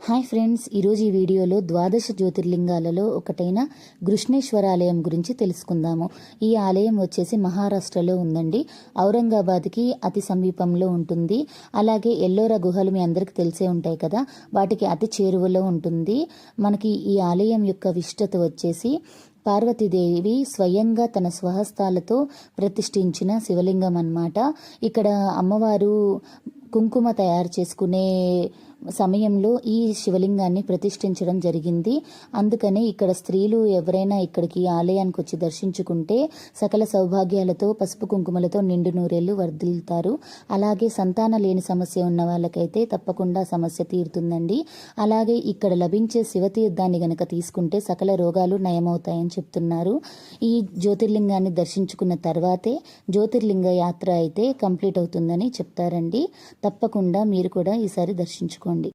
Hi friends ఈరోజు ఈ వీడియోలో ద్వాదశ జ్యోతిర్లింగాలలో ఒకటైన గృష్ణేశ్వర ఆలయం గురించి తెలుసుకుందాము. ఈ ఆలయం వచ్చేసి మహారాష్ట్రలో ఉందండి. ఔరంగాబాద్కి అతి సమీపంలో ఉంటుంది. అలాగే ఎల్లోరా గుహలు మీ అందరికీ తెలిసే ఉంటాయి కదా. వాటికి అతి చేరువలో ఉంటుంది. మనకి ఈ ఆలయం యొక్క విశిష్టత వచ్చేసి పార్వతీదేవి స్వయంగా తన స్వహస్తాలతో ప్రతిష్ఠించిన శివలింగం అన్నమాట. ఇక్కడ అమ్మవారు కుంకుమ తయారు చేసుకునే సమయంలో ఈ శివలింగాన్ని ప్రతిష్ఠించడం జరిగింది. అందుకనే ఇక్కడ స్త్రీలు ఎవరైనా ఇక్కడికి ఆలయానికి వచ్చి దర్శించుకుంటే సకల సౌభాగ్యాలతో పసుపు కుంకుమలతో నిండు నూరేళ్ళు వర్ధిల్తారు అలాగే సంతాన లేని సమస్య ఉన్న వాళ్ళకైతే తప్పకుండా సమస్య తీరుతుందండి. అలాగే ఇక్కడ లభించే శివతీర్థాన్ని గనక తీసుకుంటే సకల రోగాలు నయమవుతాయని చెప్తున్నారు. ఈ జ్యోతిర్లింగాన్ని దర్శించుకున్న తర్వాతే జ్యోతిర్లింగ యాత్ర అయితే కంప్లీట్ అవుతుందని చెప్తారండి. తప్పకుండా మీరు కూడా ఈసారి దర్శించుకోండి.